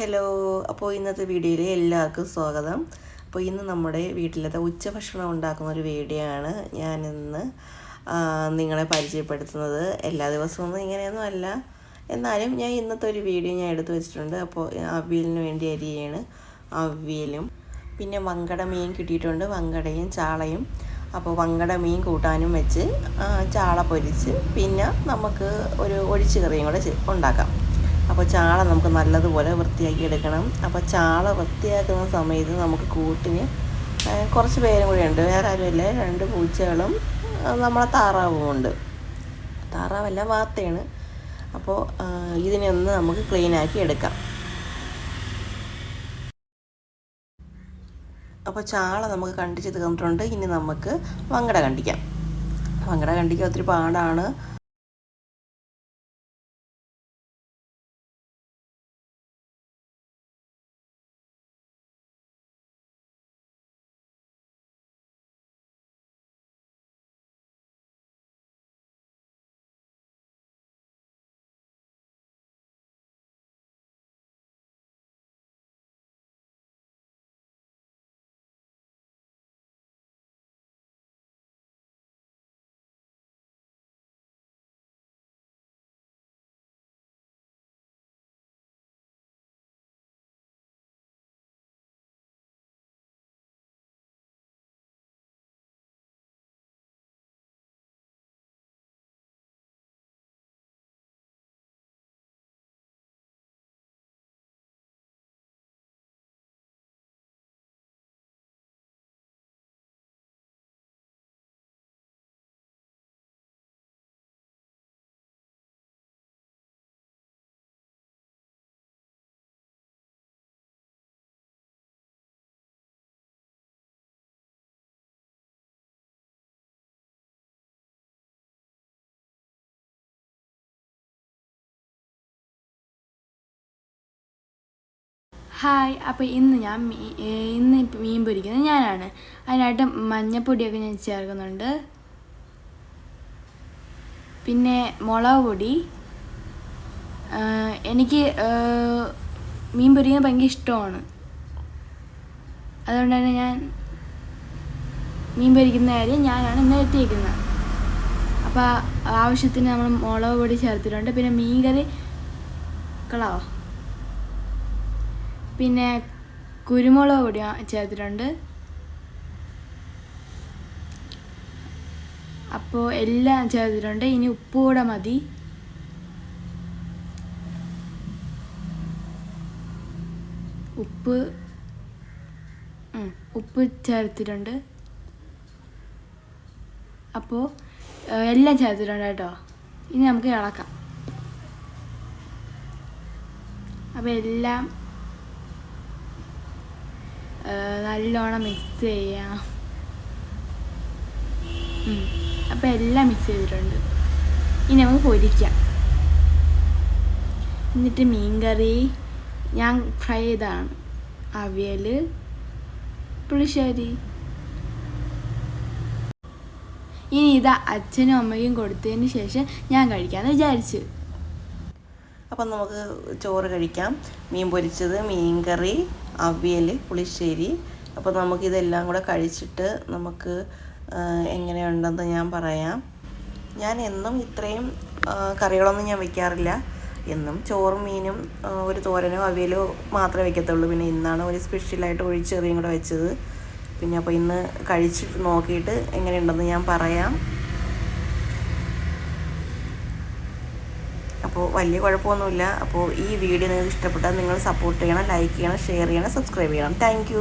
Hello അപ്പോൾ ഇന്നത്തെ വീഡിയോയിൽ എല്ലാവർക്കും സ്വാഗതം. അപ്പോൾ ഇന്ന് നമ്മുടെ വീട്ടിലത്തെ ഉച്ചഭക്ഷണം ഉണ്ടാക്കുന്ന ഒരു വീഡിയോ ആണ് ഞാനിന്ന് നിങ്ങളെ പരിചയപ്പെടുത്തുന്നത്. എല്ലാ ദിവസവും ഇങ്ങനെയൊന്നും അല്ല. എന്നാലും ഞാൻ ഇന്നത്തെ ഒരു വീഡിയോ ഞാൻ എടുത്തു വെച്ചിട്ടുണ്ട്. അപ്പോൾ അവിയലിന് വേണ്ടി അരിയാണ് അവിയലും. പിന്നെ വങ്കട മീൻ കിട്ടിയിട്ടുണ്ട്. വങ്കടയും ചാളയും. അപ്പോൾ വങ്കട മീൻ കൂട്ടാനും വെച്ച് ചാള പൊരിച്ച് പിന്നെ നമുക്ക് ഒരു ഒഴിച്ചു കറിയും കൂടെ ഉണ്ടാക്കാം. അപ്പോൾ ചാള നമുക്ക് നല്ലതുപോലെ വൃത്തിയാക്കി എടുക്കണം. അപ്പോൾ ചാള വൃത്തിയാക്കുന്ന സമയത്ത് നമുക്ക് കൂട്ടിന് കുറച്ച് പേരും കൂടി ഉണ്ട്. വേറെ ആരുമില്ല. രണ്ട് പൂച്ചകളും നമ്മളെ താറാവും ഉണ്ട്. താറാവല്ല വാത്തയാണ് അപ്പോൾ ഇതിനെ ഒന്ന് നമുക്ക് ക്ലീൻ ആക്കി എടുക്കാം. അപ്പോൾ ചാള നമുക്ക് കണ്ടിച്ച് തീർന്നിട്ടുണ്ട്. ഇനി നമുക്ക് വങ്കട കണ്ടിക്കാം. വങ്കട കണ്ടിക്കാൻ ഒത്തിരി പാടാണ്. ഹായ് അപ്പോൾ ഇന്ന് ഞാൻ മീ- ഇന്ന് മീൻ പൊരിക്കുന്നത് ഞാനാണ്. അതിനായിട്ട് മഞ്ഞപ്പൊടിയൊക്കെ ഞാൻ ചേർക്കുന്നുണ്ട്. പിന്നെ മുളക് പൊടി. എനിക്ക് മീൻ പൊരിക്കുന്നത് ഭയങ്കര ഇഷ്ടമാണ്. അതുകൊണ്ട് തന്നെ ഞാൻ മീൻ പൊരിക്കുന്ന കാര്യം ഞാനാണ് ഇന്ന് എത്തിയിരിക്കുന്നത് അപ്പോൾ ആവശ്യത്തിന് നമ്മൾ മുളക് പൊടി ചേർത്തിട്ടുണ്ട്. പിന്നെ മീൻ കറി കളാവോ? പിന്നെ കുരുമുളക് പൊടി ചേർത്തിട്ടുണ്ട്. അപ്പോൾ എല്ലാം ചേർത്തിട്ടുണ്ട്. ഇനി ഉപ്പ് കൂടെ മതി. ഉപ്പ് ഉപ്പ് ചേർത്തിട്ടുണ്ട്. അപ്പോൾ എല്ലാം ചേർത്തിട്ടുണ്ട് കേട്ടോ. ഇനി നമുക്ക് ഇളക്കാം. അപ്പോൾ എല്ലാം നല്ലോണം മിക്സ് ചെയ്യാം. അപ്പം എല്ലാം മിക്സ് ചെയ്തിട്ടുണ്ട്. ഇനി നമുക്ക് പൊരിക്കാം. എന്നിട്ട് മീൻകറി ഞാൻ ഫ്രൈ ചെയ്തതാണ് അവിയൽ പുളിശ്ശേരി. ഇനി ഇത് അച്ഛനും അമ്മയ്ക്കും കൊടുത്തതിന് ശേഷം ഞാൻ കഴിക്കാമെന്ന് വിചാരിച്ചു. അപ്പം നമുക്ക് ചോറ് കഴിക്കാം. മീൻ പൊരിച്ചത് മീൻ കറി അവിയൽ പുളിശ്ശേരി. അപ്പോൾ നമുക്കിതെല്ലാം കൂടെ കഴിച്ചിട്ട് നമുക്ക് എങ്ങനെയുണ്ടെന്ന് ഞാൻ പറയാം. ഞാൻ എന്നും ഇത്രയും കറികളൊന്നും ഞാൻ വെക്കാറില്ല. എന്നും ചോറും മീനും ഒരു തോരനോ അവിയലോ മാത്രമേ വെക്കത്തുള്ളൂ. പിന്നെ ഇന്നാണ് ഒരു സ്പെഷ്യലായിട്ട് ഒഴിച്ചെറിയും കൂടെ വെച്ചത്. പിന്നെ അപ്പോൾ ഇന്ന് കഴിച്ചിട്ട് നോക്കിയിട്ട് എങ്ങനെയുണ്ടെന്ന് ഞാൻ പറയാം. അപ്പോൾ വലിയ കുഴപ്പമൊന്നുമില്ല. അപ്പോൾ ഈ വീഡിയോ നിങ്ങൾക്ക് ഇഷ്ടപ്പെട്ടാൽ നിങ്ങൾ സപ്പോർട്ട് ചെയ്യണം ലൈക്ക് ചെയ്യണം ഷെയർ ചെയ്യണം സബ്സ്ക്രൈബ് ചെയ്യണം. താങ്ക്